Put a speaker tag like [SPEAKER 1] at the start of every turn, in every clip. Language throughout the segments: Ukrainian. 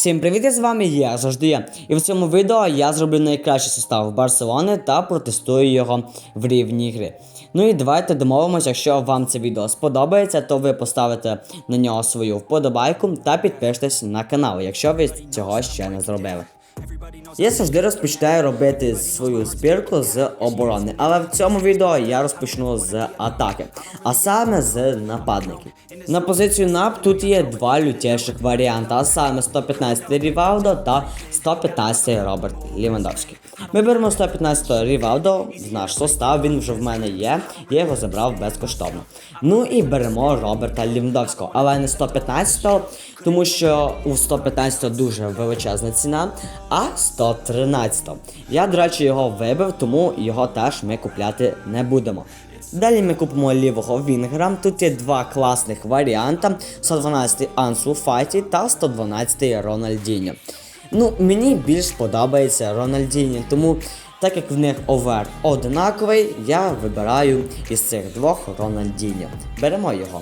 [SPEAKER 1] Всім привіт, я з вами я завжди я. І в цьому відео я зроблю найкращий состав Барселони та протестую його в рівні гри. Ну і давайте домовимося, якщо вам це відео сподобається, то ви поставите на нього свою вподобайку та підпишитесь на канал, якщо ви цього ще не зробили. Я завжди розпочинаю робити свою збірку з оборони, але в цьому відео я розпочну з атаки, а саме з нападників. На позицію НАП тут є два лютіших варіанти, а саме 115 Рівалдо та 115 Роберт Лівандовський. Ми беремо 115 Рівалдо в наш состав, він вже в мене є, я його забрав безкоштовно. Ну і беремо Роберта Лівандовського, але не 115 тому що у 115 дуже величезна ціна, а 113. Я, до речі, його вибив, тому його теж ми купляти не будемо. Далі ми купимо лівого Вінгера. Тут є два класних варіанти: 112 Ансу Фаті та 112 Рональдіньо. Ну, мені більш подобається Рональдіньо, тому так як в них овер однаковий, я вибираю із цих двох Рональдіньо. Беремо його.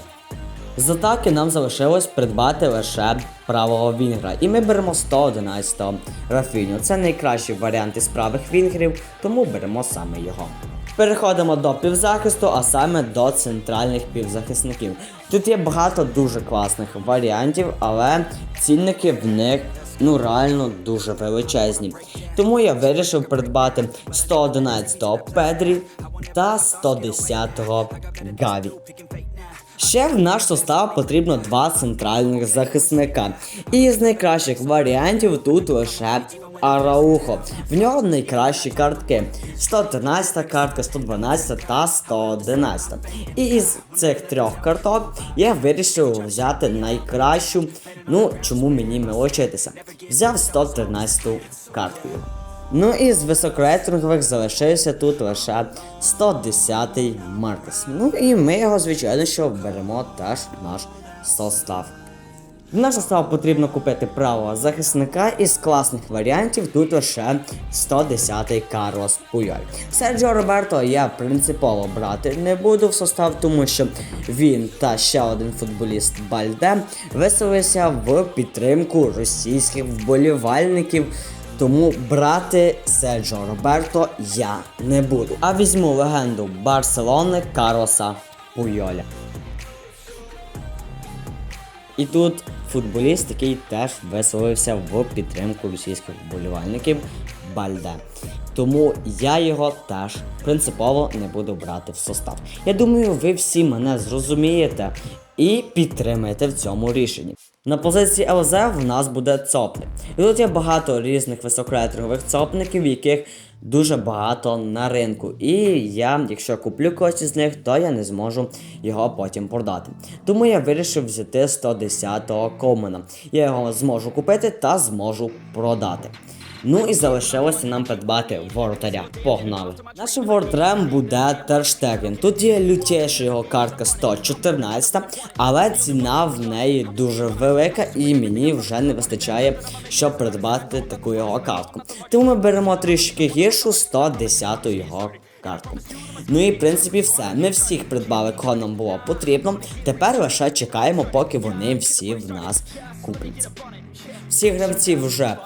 [SPEAKER 1] З атаки нам залишилось придбати лише правого вінгра. І ми беремо 111 Рафіню. Це найкращий варіант із правих вінгрів, тому беремо саме його. Переходимо до півзахисту, а саме до центральних півзахисників. Тут є багато дуже класних варіантів, але цінники в них ну реально дуже величезні. Тому я вирішив придбати 111-го Педрі та 110-го Гаві. Ще в наш состав потрібно два центральних захисника. І з найкращих варіантів тут лише Араухо. В нього найкращі картки: 113 картка, 112 та 111. І із цих трьох карток я вирішив взяти найкращу. Ну, чому мені милочитися? Взяв 113 картку. Ну і з високорейтингових залишився тут лише 110-й Маркес. Ну і ми його, звичайно, що беремо теж в наш состав. В наш состав потрібно купити правого захисника із класних варіантів тут лише 110-й Карлос Пуйоль. Серджо Роберто я принципово брати не буду в состав, тому що він та ще один футболіст Бальде висловився в підтримку російських вболівальників. Тому брати Серджо Роберто я не буду. А візьму легенду Барселони Карлоса Пуйоля. І тут футболіст, який теж висловився в підтримку російських вболівальників Бальде. Тому я його теж принципово не буду брати в состав. Я думаю, ви всі мене зрозумієте і підтримаєте в цьому рішенні. На позиції ЛЗ в нас буде цопник. І тут є багато різних високорейтингових цопників, яких дуже багато на ринку. І я, якщо куплю когось із них, то я не зможу його потім продати. Тому я вирішив взяти 110-го Комена. Я його зможу купити та зможу продати. Ну і залишилося нам придбати воротаря. Погнали. Нашим воротарем буде Терштеген. Тут є лютіша його картка 114, але ціна в неї дуже велика і мені вже не вистачає, щоб придбати таку його картку. Тому ми беремо трішки гіршу 110 його картку. Ну і в принципі все. Ми всіх придбали, кого нам було потрібно. Тепер лише чекаємо, поки вони всі в нас купляться. Всі гравці вже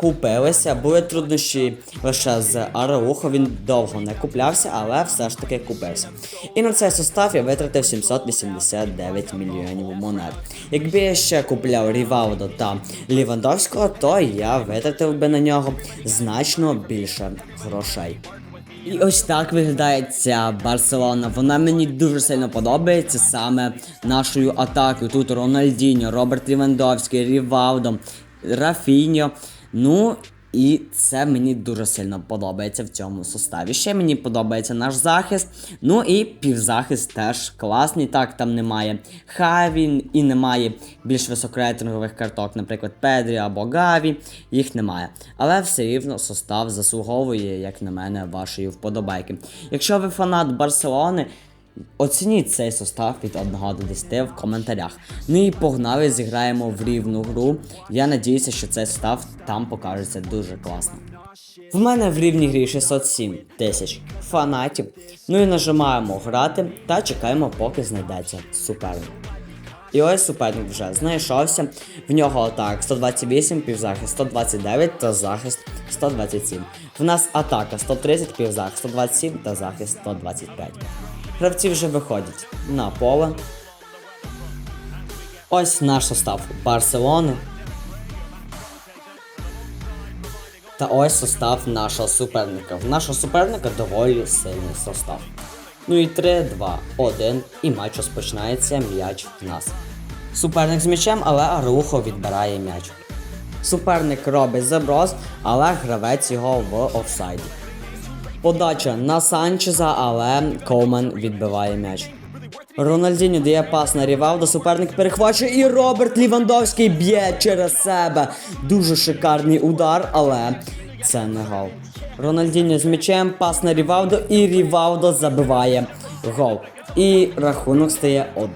[SPEAKER 1] купилися, були труднощі лише з Араухо, він довго не куплявся, але все ж таки купився. І на цей состав я витратив 789 мільйонів монет. Якби я ще купляв Рівалдо та Лівандовського, то я витратив би на нього значно більше грошей. І ось так виглядає ця Барселона. Вона мені дуже сильно подобається саме нашою атакою. Тут Рональдіньо, Роберт Лівандовський, Рівалдо, Рафіньо. Ну і це мені дуже сильно подобається в цьому составі. Ще мені подобається наш захист. Ну і півзахист теж класний. Так, там немає Хаві і немає більш високорейтингових карток, наприклад, Педрі або Гаві. Їх немає. Але все рівно состав заслуговує, як на мене, вашої вподобайки. Якщо ви фанат Барселони. Оцініть цей состав від 1 до 10 в коментарях. Ну і погнали, зіграємо в рівну гру. Я надіюся, що цей состав там покажеться дуже класно. В мене в рівній грі 607 тисяч фанатів. Ну і нажимаємо грати та чекаємо, поки знайдеться суперник. І ось суперник вже знайшовся. В нього атак 128, півзахист 129 та захист 127. В нас атака 130, півзахист 127 та захист 125. Гравці вже виходять на поле. Ось наш состав Барселони. Та ось состав нашого суперника. В нашого суперника доволі сильний состав. Ну і 3, 2, 1, і матч розпочинається м'яч в нас. Суперник з м'ячем, але Арухо відбирає м'яч. Суперник робить заброс, але гравець його в офсайді. Подача на Санчеза, але Коумен відбиває м'яч. Рональдінho дає пас на Рівалдо, суперник перехвачує і Роберт Лівандовський б'є через себе. Дуже шикарний удар, але це не гол. Рональдінho з м'ячем, пас на Рівалдо і Рівалдо забиває гол. І рахунок стає 1-0.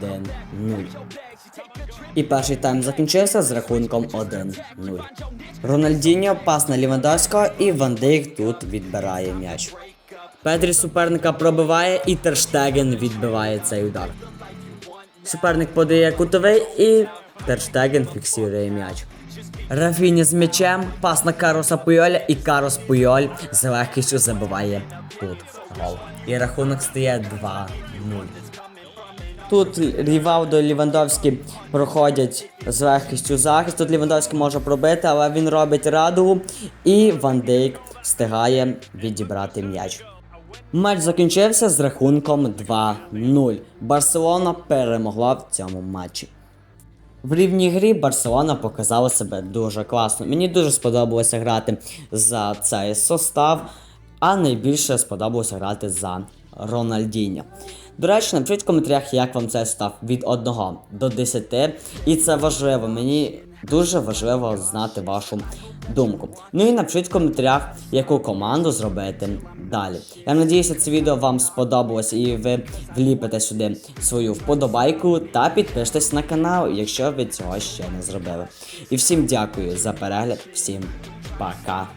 [SPEAKER 1] І перший тайм закінчився з рахунком 1-0. Рональдіньо пас на Лівандовського і Ван тут відбирає м'яч. Педрі суперника пробиває і Терштеген відбиває цей удар. Суперник подає кутовий і Терштеген фіксує м'яч. Рафіні з м'ячем, пас на Кароса Пуйоля і Карос Пуйоль з легкістю забиває тут гол. І рахунок стає 2-0. Тут Рівалдо і Лівандовський проходять з легкістю захист. Тут Лівандовський може пробити, але він робить радугу. І Ван Дейк встигає відібрати м'яч. Матч закінчився з рахунком 2-0. Барселона перемогла в цьому матчі. В рівній грі Барселона показала себе дуже класно. Мені дуже сподобалося грати за цей состав, а найбільше сподобалося грати за Рональдіньо. До речі, напишіть в коментарях, як вам цей состав від 1 до 10. І це важливо. Мені дуже важливо знати вашу думку. Ну і напишіть в коментарях, яку команду зробити далі. Я надіюся, це відео вам сподобалось і ви вліпите сюди свою вподобайку та підпишитесь на канал, якщо ви цього ще не зробили. І всім дякую за перегляд, всім пока.